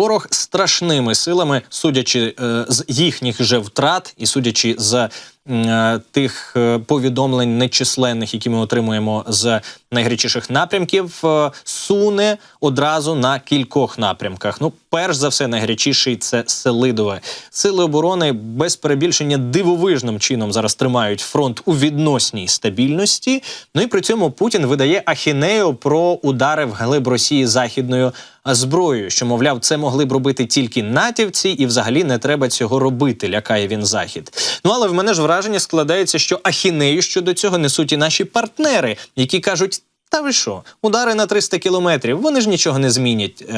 Ворог страшними силами, судячи е, з їхніх же втрат і судячи з е, тих е, повідомлень нечисленних, які ми отримуємо з найгарячіших напрямків, е, суне одразу на кількох напрямках. Ну, перш за все, найгарячіший це Селидове. Сили оборони без перебільшення дивовижним чином зараз тримають фронт у відносній стабільності. Ну і при цьому Путін видає ахінею про удари в глиб Росії західною зброєю, що мовляв, це могли б робити тільки натівці, і взагалі не треба цього робити. Лякає він захід. Ну але в мене ж враження складається, що ахінею щодо цього несуть і наші партнери, які кажуть. Та ви що, удари на 300 кілометрів, вони ж нічого не змінять е,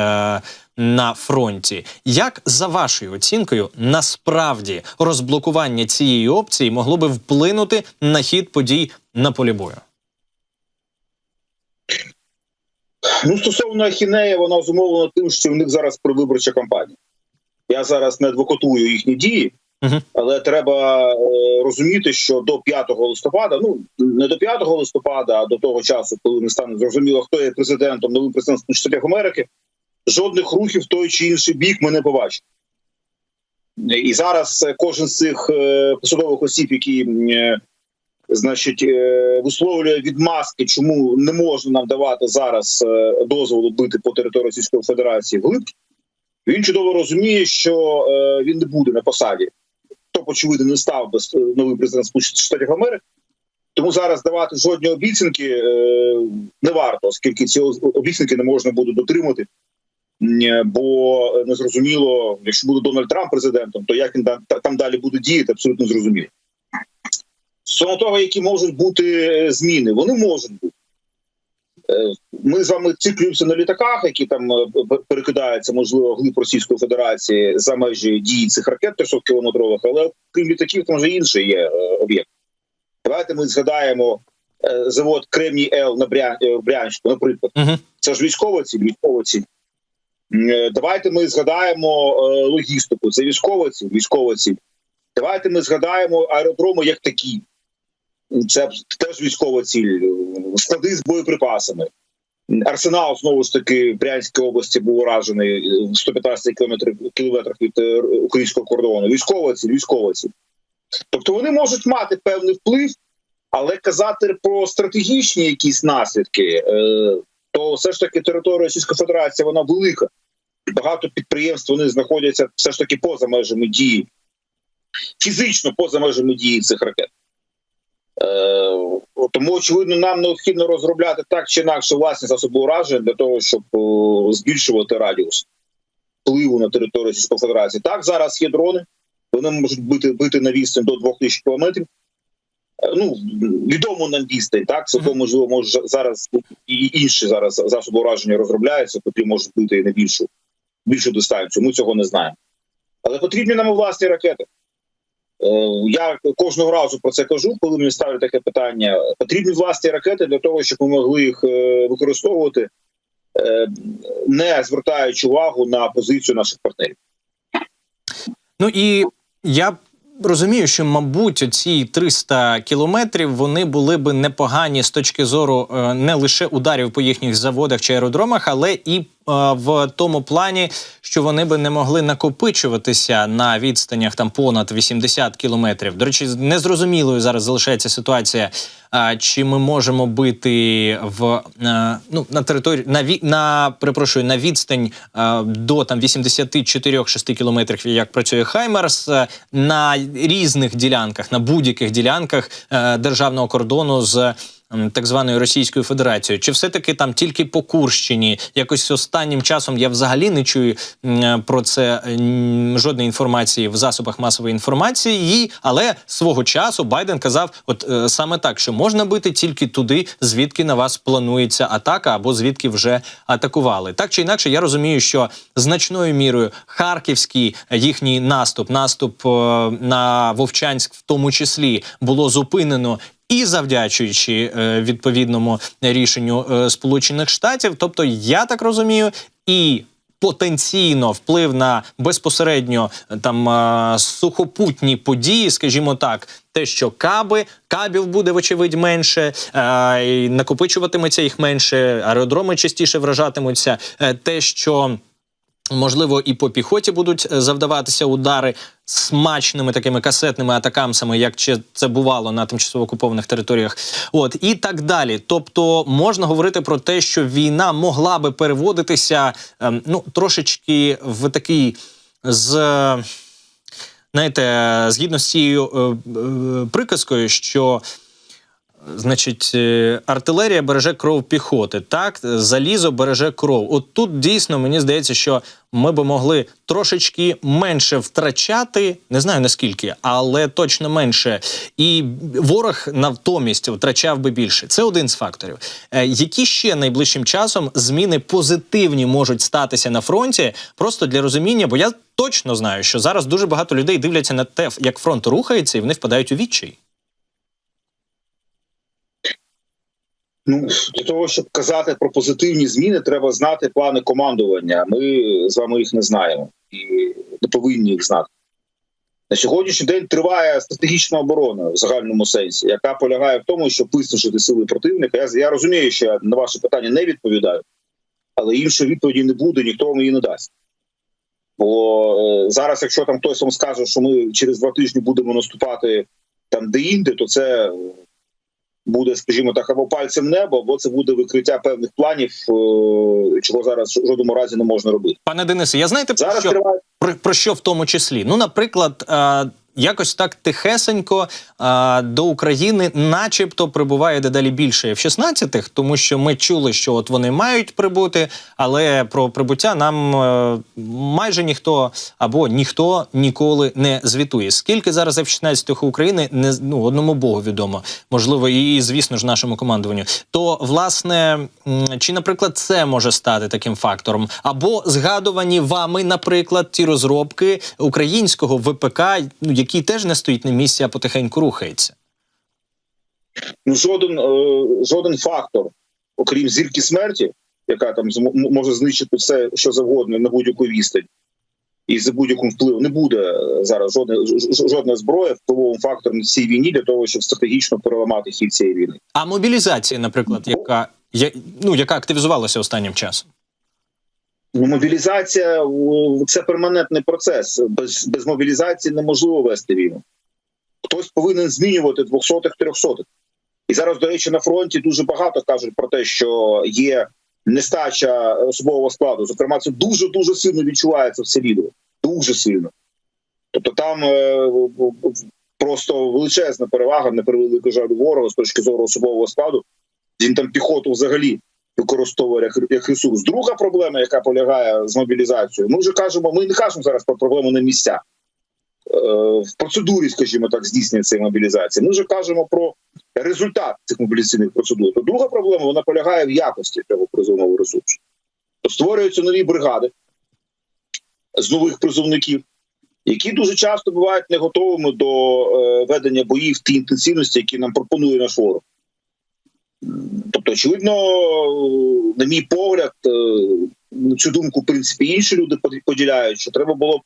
на фронті. Як за вашою оцінкою, насправді розблокування цієї опції могло би вплинути на хід подій на полі бою? Ну, стосовно Ахінея, вона зумовлена тим, що в них зараз провиборча кампанія. Я зараз не адвокатую їхні дії, Але треба е, розуміти, що до 5 листопада, ну не до 5 листопада, а до того часу, коли не стане зрозуміло, хто є президентом, новим президентом Штатів Америки, жодних рухів в той чи інший бік ми не побачимо. І зараз е, кожен з цих е, посадових осіб, які значить, висловлює відмазки, чому не можна нам давати зараз дозволу бити по території Російської Федерації вглиб, він чудово розуміє, що він не буде на посаді. Хто, очевидно, не став би е, новий президент Сполучених Штатів Америки. Тому зараз давати жодні обіцянки е, не варто, оскільки ці обіцянки не можна буде дотримати. Бо незрозуміло, якщо буде Дональд Трамп президентом, то як він там, далі буде діяти, абсолютно зрозуміло. Стосовно того, які можуть бути е, зміни, вони можуть бути. Е, Ми з вами циклюємося на літаках, які там е, перекидаються, можливо, глиб Російської Федерації за межі дії цих ракет 300 кілометрових, але крім літаків, там вже інший є е, об'єкт. Давайте ми згадаємо завод Кремній Л на Брянську, наприклад. Угу. Це ж військова ціль, військова ціль. Давайте ми згадаємо логістику. Це військова ціль, військова ціль. Давайте ми згадаємо аеродроми як такі. Це теж військова ціль. Склади з боєприпасами. Арсенал знову ж таки в Брянській області був уражений е, в 115 кілометрів кілометрах від е, українського кордону. Військова ціль. Тобто вони можуть мати певний вплив, але казати про стратегічні якісь наслідки, е, то все ж таки територія Російської Федерації вона велика. Багато підприємств вони знаходяться все ж таки поза межами дії, фізично поза межами дії цих ракет. Тому, очевидно, нам необхідно розробляти так чи інакше власні засоби ураження для того, щоб е, збільшувати радіус впливу на територію Російської Федерації. Так, зараз є дрони, вони можуть бити, бити на відстань до 2000 кілометрів. Е, Ну, відомо нам відстань, так, це Мгм. можливо, може зараз і інші зараз засоби ураження розробляються, котрі можуть бити і на більшу, більшу дистанцію. Ми цього не знаємо. Але потрібні нам власні ракети. Е, Я кожного разу про це кажу, коли мені ставлять таке питання. Потрібні власні ракети для того, щоб ми могли їх е, використовувати, е, не звертаючи увагу на позицію наших партнерів. Ну і я розумію, що, мабуть, ці 300 кілометрів вони були би непогані з точки зору не лише ударів по їхніх заводах чи аеродромах, але і в тому плані, що вони би не могли накопичуватися на відстанях там понад 80 кілометрів. До речі, незрозумілою зараз залишається ситуація. А, чи ми можемо бити в е, ну на території на ві, на перепрошую на відстань е, до там 84-6 кілометрів, як працює Хаймерс, е, на різних ділянках, на будь-яких ділянках е, державного кордону з. Так званою Російською Федерацією, чи все таки там тільки по Курщині? Якось останнім часом я взагалі не чую про це жодної інформації в засобах масової інформації. Але свого часу Байден казав, от е, саме так, що можна бити тільки туди, звідки на вас планується атака, або звідки вже атакували. Так чи інакше, я розумію, що значною мірою харківський е, їхній наступ, наступ е, на Вовчанськ, в тому числі, було зупинено. І завдячуючи е, відповідному рішенню е, Сполучених Штатів, тобто я так розумію, і потенційно вплив на безпосередньо е, там сухопутні події, скажімо так, те, що каби кабів буде вочевидь менше, накопичуватиметься їх менше, аеродроми частіше вражатимуться, те, що Можливо, і по піхоті будуть е, завдаватися удари смачними такими касетними атакамсами, як це бувало на тимчасово окупованих територіях. От і так далі. Тобто можна говорити про те, що війна могла би переводитися ем, ну трошечки в такий з. Знаєте, згідно з цією е, е, приказкою, що Значить, е, артилерія береже кров піхоти, так залізо береже кров. От тут дійсно мені здається, що ми би могли трошечки менше втрачати, не знаю наскільки, але точно менше. І ворог натомість втрачав би більше. Це один з факторів. Е, які ще найближчим часом зміни позитивні можуть статися на фронті? Просто для розуміння, бо я точно знаю, що зараз дуже багато людей дивляться на те, як фронт рухається, і вони впадають у відчай. Ну для того, щоб казати про позитивні зміни, треба знати плани командування. Ми з вами їх не знаємо і не повинні їх знати. На сьогоднішній день триває стратегічна оборона в загальному сенсі, яка полягає в тому, щоб виснажити сили противника. Я, я розумію, що я на ваше питання не відповідаю, але іншої відповіді не буде, ніхто вам її не дасть. Бо е, зараз, якщо там хтось вам скаже, що ми через два тижні будемо наступати там де-інде, то це буде, скажімо так, або пальцем небо, або це буде викриття певних планів, е, чого зараз в жодному разі не можна робити. Пане Денисе, я знаєте про що, триває про, про що в тому числі? Ну, наприклад, е, якось так тихесенько е, до України, начебто, прибуває дедалі більше F-16, тому що ми чули, що от вони мають прибути, але про прибуття нам е, майже ніхто або ніхто ніколи не звітує. Скільки зараз F-16 у України не ну одному богу відомо, можливо, і звісно ж нашому командуванню. То власне, чи, наприклад, це може стати таким фактором, або згадувані вами, наприклад, ті розробки українського ВПК, ну який теж не стоїть на місці, а потихеньку рухається. ну жоден е, жоден фактор, окрім зірки смерті, яка там може знищити все, що завгодно на будь-яку відстань. І за будь-яким впливом не буде е, зараз жодна ж- ж- жодна зброя впливовим фактором на цій війні для того, щоб стратегічно переламати хід цієї війни. А мобілізація, наприклад, яка я, ну яка активізувалася останнім часом. Ну, мобілізація це перманентний процес. Без, без мобілізації неможливо вести війну. Хтось повинен змінювати двохсотих, трьохсотих. І зараз, до речі, на фронті дуже багато кажуть про те, що є нестача особового складу. Зокрема, це дуже дуже сильно відчувається в це. Дуже сильно. Тобто, там е, просто величезна перевага на превеликий жаль ворога з точки зору особового складу. Він там піхоту взагалі використовує як, ресурс. Друга проблема, яка полягає з мобілізацією, ми вже кажемо, ми не кажемо зараз про проблему на місцях. Е, в процедурі, скажімо так, здійснення цієї мобілізації. Ми вже кажемо про результат цих мобілізаційних процедур. То друга проблема вона полягає в якості цього призовного ресурсу. То створюються нові бригади з нових призовників, які дуже часто бувають не готовими до е, ведення боїв в тій інтенсивності, які нам пропонує наш ворог. Тобто, очевидно, на мій погляд, е, цю думку в принципі інші люди поділяють, що треба було б,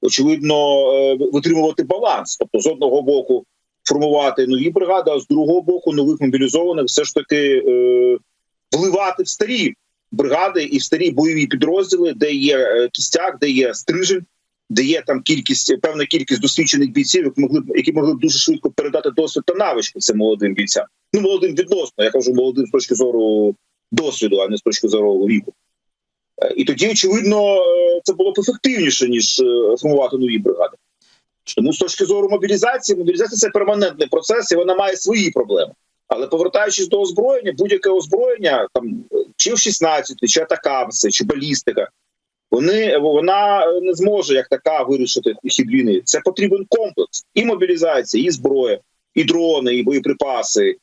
очевидно е, витримувати баланс. Тобто, з одного боку, формувати нові бригади, а з другого боку, нових мобілізованих все ж таки е, вливати в старі бригади і в старі бойові підрозділи, де є кістяк, де є стрижень, де є там кількість певна кількість досвідчених бійців, які могли які могли б дуже швидко передати досвід та навички цим молодим бійцям. Ну молодим відносно. Я кажу молодим з точки зору досвіду, а не з точки зору віку. Е, І тоді, очевидно, е, це було б ефективніше ніж е, формувати нові бригади. Тому з точки зору мобілізації, мобілізація це перманентний процес, і вона має свої проблеми. Але повертаючись до озброєння, будь-яке озброєння, там чи в 16, чи атакамси, чи балістика, вони вона не зможе як така вирішити хід війни. Це потрібен комплекс і мобілізація, і зброя, і дрони, і боєприпаси.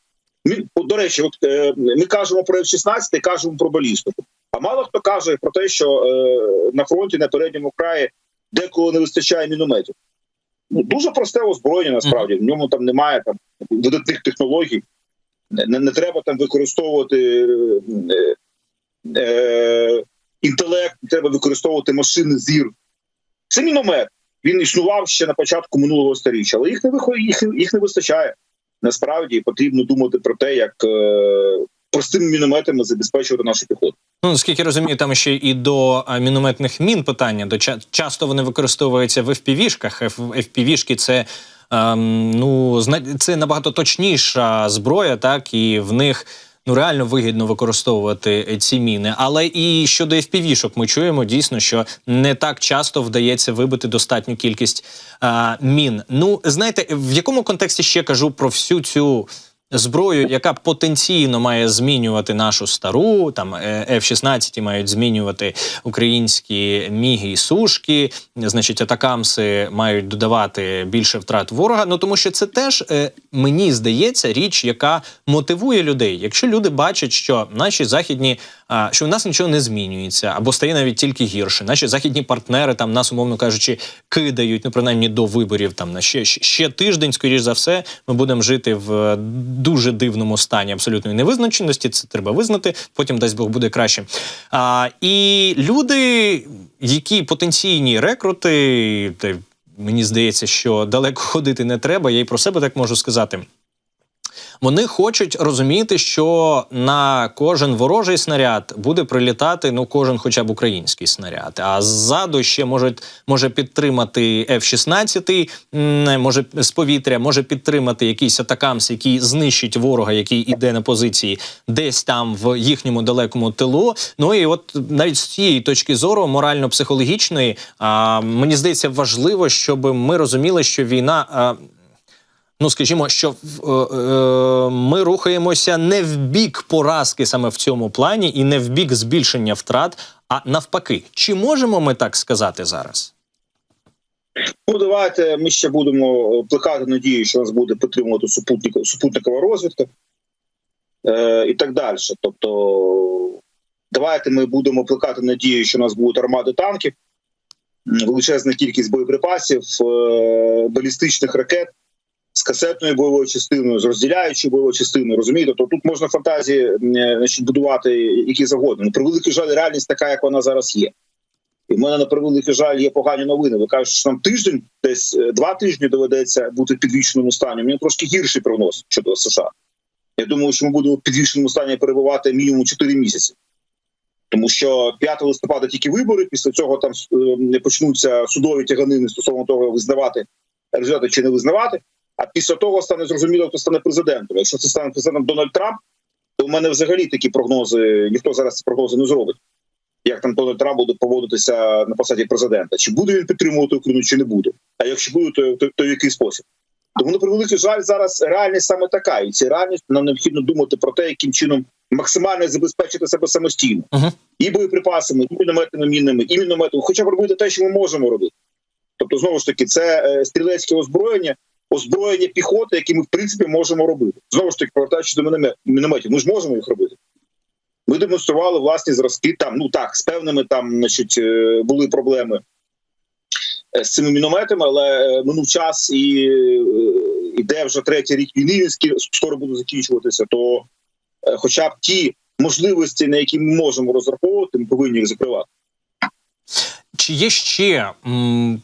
Ми, до речі, от е, ми кажемо про F-16, кажемо про балістику. А мало хто каже про те, що е, на фронті на передньому краї деколи не вистачає мінометів. Ну, дуже просте озброєння, насправді в ньому там немає там видатних технологій. Не, не треба там використовувати е, е, інтелект, треба використовувати машини зір. Це міномет. Він існував ще на початку минулого сторіччя, але їх не виход, їх, їх не вистачає. Насправді потрібно думати про те, як е, простими мінометами забезпечувати нашу піхоту. Ну, наскільки розумію, там ще і до мінометних мін питання. До часто вони використовуються в FPV-шках. FPV-шки – це, ем, ну, це набагато точніша зброя, так, і в них ну, реально вигідно використовувати ці міни. Але і щодо FPV-шок ми чуємо дійсно, що не так часто вдається вибити достатню кількість а, мін. Ну, знаєте, в якому контексті ще кажу про всю цю зброю, яка потенційно має змінювати нашу стару, там е, F-16 мають змінювати українські міги і сушки, значить, атакамси мають додавати більше втрат ворога. Ну тому що це теж е, мені здається річ, яка мотивує людей. Якщо люди бачать, що наші західні, що в нас нічого не змінюється, або стає навіть тільки гірше. Наші західні партнери там нас, умовно кажучи, кидають, ну принаймні до виборів. Там на ще, ще- тиждень, скоріш за все, ми будемо жити в е, дуже дивному стані абсолютної невизначеності. Це треба визнати. Потім дасть Бог буде краще. А, і люди, які потенційні рекрути, мені здається, що далеко ходити не треба. Я і про себе так можу сказати. Вони хочуть розуміти, що на кожен ворожий снаряд буде прилітати ну кожен, хоча б український снаряд. А ззаду ще може, може підтримати F-16, може з повітря, може підтримати якийсь атакамс, який знищить ворога, який іде на позиції десь там в їхньому далекому тилу. Ну і от навіть з цієї точки зору, морально-психологічної, а, мені здається, важливо, щоб ми розуміли, що війна. А, Ну, скажімо, що е, е, ми рухаємося не в бік поразки саме в цьому плані, і не в бік збільшення втрат, а навпаки, чи можемо ми так сказати зараз? Ну, давайте ми ще будемо плекати надію, що нас буде підтримувати супутник, супутникова розвідка е, і так далі. Тобто, давайте ми будемо плекати надію, що нас будуть армади танків, величезна кількість боєприпасів, е, балістичних ракет з касетною бойовою частиною, з розділяючою бойовою частиною. Розумієте, то тут можна фантазії е, значить, будувати які завгодно. Ну, При великий жаль, реальність така, як вона зараз є. І в мене на превеликий жаль є погані новини. Ви кажете, що нам тиждень, десь е, два тижні доведеться бути в підвішеному стані. У мене трошки гірший прогноз щодо США. Я думаю, що ми будемо в підвішеному стані перебувати мінімум 4 місяці. Тому що 5 листопада тільки вибори, після цього там е, почнуться судові тяганини стосовно того, визнавати результати чи не визнавати. А після того стане зрозуміло, хто стане президентом. Якщо це стане президентом Дональд Трамп, то в мене взагалі такі прогнози, ніхто зараз ці прогнози не зробить як там Дональд Трамп буде поводитися на посаді президента. Чи буде він підтримувати Україну, чи не буде? А якщо буде, то, то, то в який спосіб? Тому на превеликий жаль, зараз реальність саме така, і ця реальність нам необхідно думати про те, яким чином максимально забезпечити себе самостійно Мгм. і боєприпасами, і мінометними мінами, і мінометами, хоча б робити те, що ми можемо робити. Тобто, знову ж таки, це е, стрілецьке озброєння, озброєння піхоти, які ми в принципі можемо робити. Знову ж таки, повертаючись до мінометів, ми ж можемо їх робити. Ми демонстрували власні зразки. Там ну так з певними там, значить, е, були проблеми е, з цими мінометами, але е, минув час і е, іде вже третій рік війни. Він скоро буде закінчуватися. То, хоча б ті можливості, на які ми можемо розраховувати, ми повинні їх закривати. Чи є ще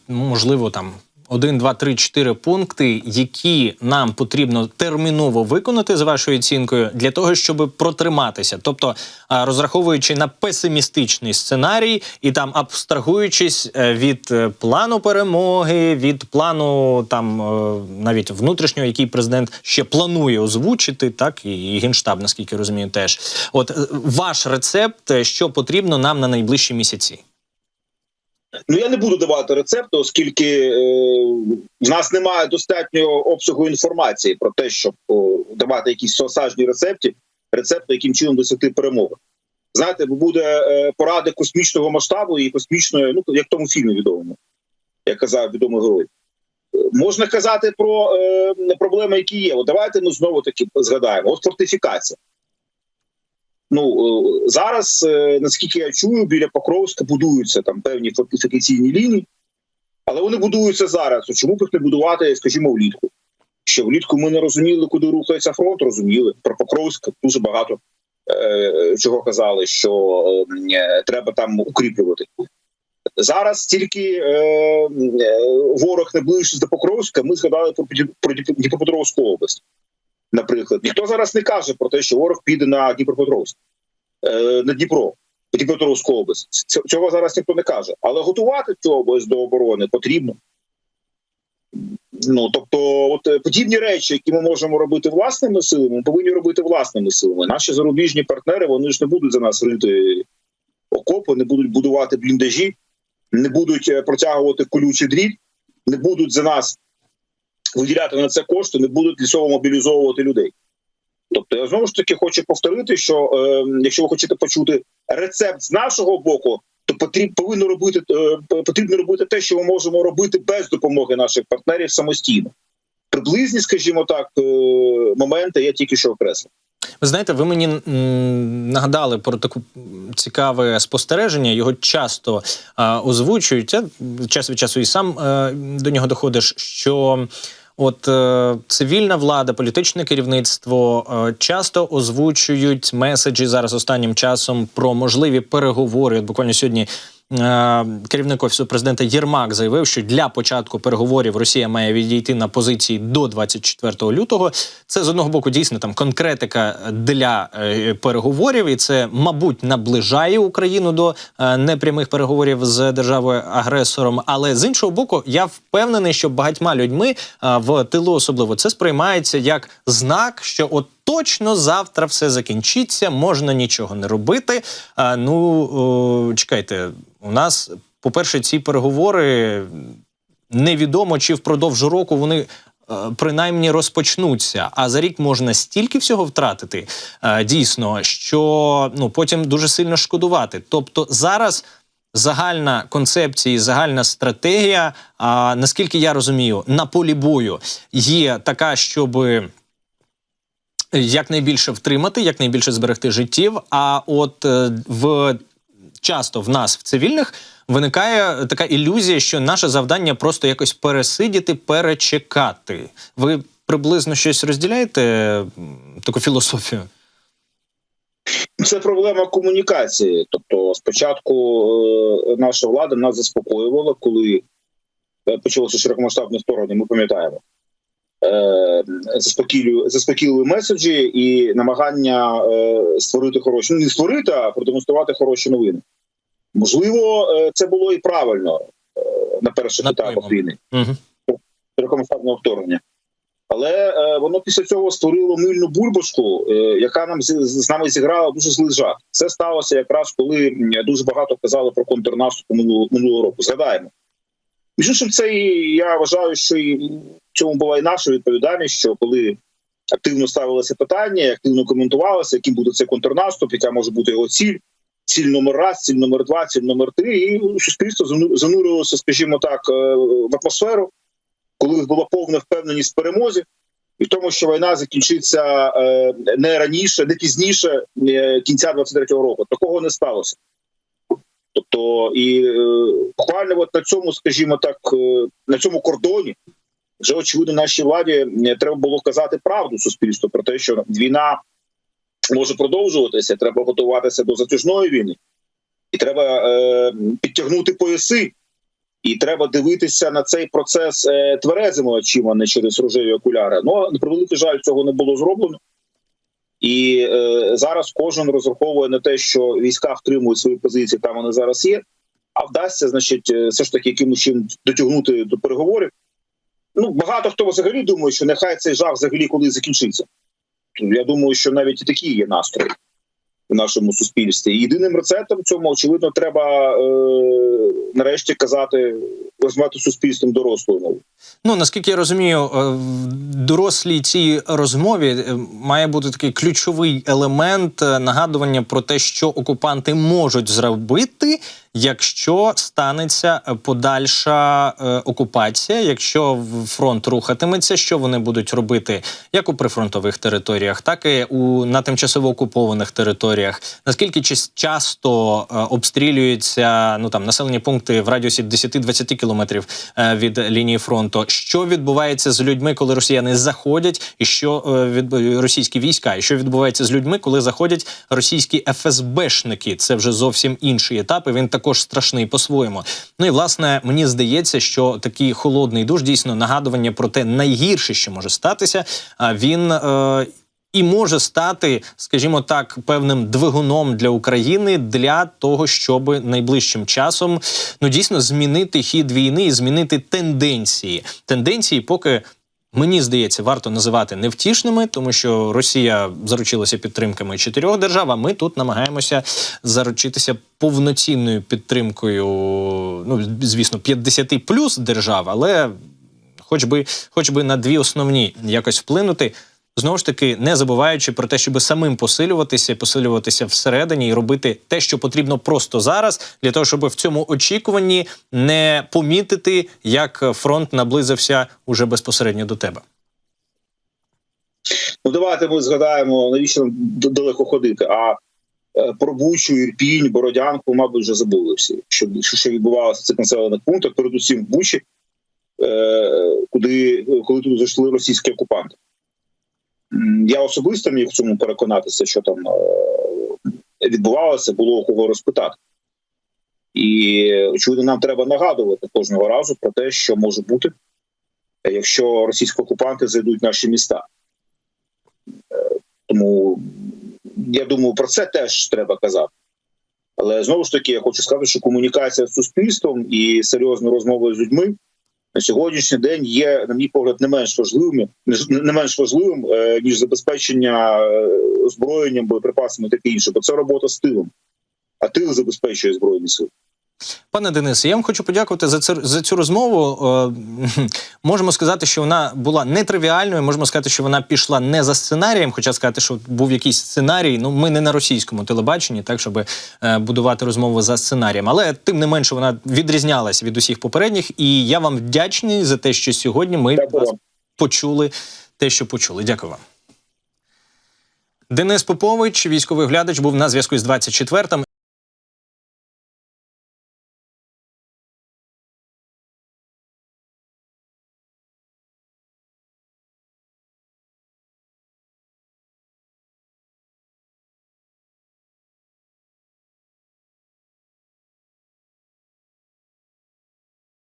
можливо там один, два, три, чотири пункти, які нам потрібно терміново виконати за вашою оцінкою для того, щоб протриматися, тобто розраховуючи на песимістичний сценарій і там абстрагуючись е, від е, плану перемоги, від плану там е, навіть внутрішнього, який президент ще планує озвучити, так і генштаб, наскільки розумію, теж от е, ваш рецепт, е, що потрібно нам на найближчі місяці. Ну я не буду давати рецепту, оскільки е, в нас немає достатнього обсягу інформації про те, щоб о, давати якісь осажні рецепти, рецепти, яким чином досягти перемоги. Знаєте, буде е, поради космічного масштабу і космічної, ну як в тому фільмі відомому, як казав відомий герой. Е, Можна казати про е, проблеми, які є. От давайте ми знову таки згадаємо. От фортифікація. Ну е, зараз, е, наскільки я чую, біля Покровська будуються там певні фортифікаційні лінії, але вони будуються зараз. Чому б їх не будувати, скажімо, влітку? Що влітку ми не розуміли, куди рухається фронт, розуміли. Про Покровськ дуже багато е, чого казали, що е, треба там укріплювати. Зараз тільки е, е, ворог не ближче до Покровська, ми згадали про Дніпропетровську область. Наприклад, ніхто зараз не каже про те, що ворог піде на Дніпропетровськ, е, на Дніпро. Дніпропетровську область. Цього зараз ніхто не каже. Але готувати цю область до оборони потрібно. Ну тобто, от е, подібні речі, які ми можемо робити власними силами, ми повинні робити власними силами. Наші зарубіжні партнери вони ж не будуть за нас рити окопи, не будуть будувати бліндажі, не будуть е, протягувати колючий дріт, не будуть за нас виділяти на це кошти, не будуть для цього мобілізовувати людей. Тобто, я знову ж таки хочу повторити, що е, якщо ви хочете почути рецепт з нашого боку, то потрібно повинно робити е, потрібно робити те, що ми можемо робити без допомоги наших партнерів самостійно. Приблизні, скажімо так, е, моменти я тільки що окреслив. Ви знаєте, ви мені нагадали про таку цікаве спостереження. Його часто озвучують. Час від часу і сам е, до нього доходиш. Що от е, цивільна влада, політичне керівництво е, часто озвучують меседжі зараз останнім часом про можливі переговори. От буквально сьогодні. Е, Керівник офісу президента Єрмак заявив, що для початку переговорів Росія має відійти на позиції до 24 лютого. Це з одного боку дійсно там конкретика для е, переговорів, і це, мабуть, наближає Україну до е, непрямих переговорів з державою агресором. Але з іншого боку, я впевнений, що багатьма людьми в тилу особливо це сприймається як знак, що от. Точно завтра все закінчиться, можна нічого не робити. А, ну о, чекайте, у нас, по-перше, ці переговори невідомо, чи впродовж року вони е, принаймні розпочнуться. А за рік можна стільки всього втратити, е, дійсно, що ну потім дуже сильно шкодувати. Тобто зараз. Загальна концепція, загальна стратегія, а наскільки я розумію, на полі бою є така, щоби якнайбільше втримати, якнайбільше зберегти життів. А от е, в часто в нас, в цивільних, виникає така ілюзія, що наше завдання просто якось пересидіти, перечекати. Ви приблизно щось розділяєте таку філософію? Це проблема комунікації. Тобто, спочатку е, наша влада нас заспокоювала, коли е, почалося широкомасштабне вторгнення, ми пам'ятаємо. Е, заспокійлю- Заспокійливі меседжі і намагання е, створити хороші, ну не створити, а продемонструвати хороші новини. Можливо, е, це було і правильно на перших етапах війни Угу. широкомасштабного вторгнення. Але е, воно після цього створило мильну бульбашку, е, яка нам з, з нами зіграла дуже злий жарт. Це сталося якраз коли дуже багато казали про контрнаступ минулого року. Згадаємо. Між іншим, це і я вважаю, що і цьому була і наша відповідальність, що коли активно ставилося питання, активно коментувалося, яким буде цей контрнаступ, яка може бути його ціль, ціль номер раз, ціль номер два, ціль номер три, і суспільство зану- занурилося, скажімо так, е, в атмосферу коли була повна впевненість в перемозі, і в тому, що війна закінчиться е, не раніше, не пізніше е, кінця 23-го року. Такого не сталося. Тобто, і е, буквально от на цьому, скажімо так, е, на цьому кордоні вже очевидно нашій владі треба було казати правду суспільству про те, що війна може продовжуватися, треба готуватися до затяжної війни, і треба е, підтягнути пояси. І треба дивитися на цей процес е, тверезими очима, не через рожеві окуляри. Ну на превеликий жаль, цього не було зроблено. І е, зараз кожен розраховує на те, що війська втримують свої позиції там вони зараз є. А вдасться, значить, е, все ж таки якимось чим дотягнути до переговорів. Ну багато хто взагалі думає, що нехай цей жах взагалі колись закінчиться. Я думаю, що навіть і такі є настрої в нашому суспільстві. Єдиним рецептом цьому очевидно треба е, нарешті казати, розмовляти суспільством дорослою мовою. Ну наскільки я розумію, е, в дорослій цій розмові е, має бути такий ключовий елемент е, нагадування про те, що окупанти можуть зробити, якщо станеться е, подальша е, окупація, якщо фронт рухатиметься, що вони будуть робити як у прифронтових територіях, так і у на тимчасово окупованих територіях. Наскільки часто е, обстрілюються ну там населені пункти в радіусі 10-20 кілометрів е, від лінії фронту? Що відбувається з людьми, коли росіяни заходять, і що е, від російські війська, і що відбувається з людьми, коли заходять російські ФСБшники? Це вже зовсім інший етап. і Він також страшний по-своєму. Ну і власне мені здається, що такий холодний душ дійсно нагадування про те найгірше, що може статися. А він. Е, і може стати, скажімо так, певним двигуном для України для того, щоб найближчим часом ну дійсно змінити хід війни і змінити тенденції. Тенденції, поки. Мені здається, варто називати невтішними, тому що Росія заручилася підтримками чотирьох держав. А ми тут намагаємося заручитися повноцінною підтримкою. Ну звісно, 50 плюс держав, але хоч би, хоч би на дві основні якось вплинути. Знову ж таки, не забуваючи про те, щоб самим посилюватися, посилюватися всередині і робити те, що потрібно просто зараз, для того, щоб в цьому очікуванні не помітити, як фронт наблизився уже безпосередньо до тебе. Ну давайте ми згадаємо, навіщо нам далеко ходити. А е, про Бучу, Ірпінь, Бородянку, мабуть, вже забули всі, що, що, відбувалося в цих населених пунктах, передусім в Бучі, е, куди коли тут зайшли російські окупанти. Я особисто міг в цьому переконатися, що там е, відбувалося, було кого розпитати. І очевидно, нам треба нагадувати кожного разу про те, що може бути, якщо російські окупанти зайдуть наші міста. Тому я думаю, про це теж треба казати. Але знову ж таки, я хочу сказати, що комунікація з суспільством і серйозна розмова з людьми на сьогоднішній день є, на мій погляд, не менш важливим, не менш важливим, е, ніж забезпечення е, озброєнням, боєприпасами і таке інше. Бо це робота з тилом. А тил забезпечує збройні сили. Пане Денисе, я вам хочу подякувати за це за цю розмову. Е, можемо сказати, що вона була нетривіальною. Можемо сказати, що вона пішла не за сценарієм. Хоча сказати, що був якийсь сценарій. Ну, ми не на російському телебаченні, так щоб е, будувати розмову за сценарієм. Але тим не менше вона відрізнялась від усіх попередніх. І я вам вдячний за те, що сьогодні ми Дякую вас почули те, що почули. Дякую вам. Денис Попович, військовий глядач, був на зв'язку з 24-м.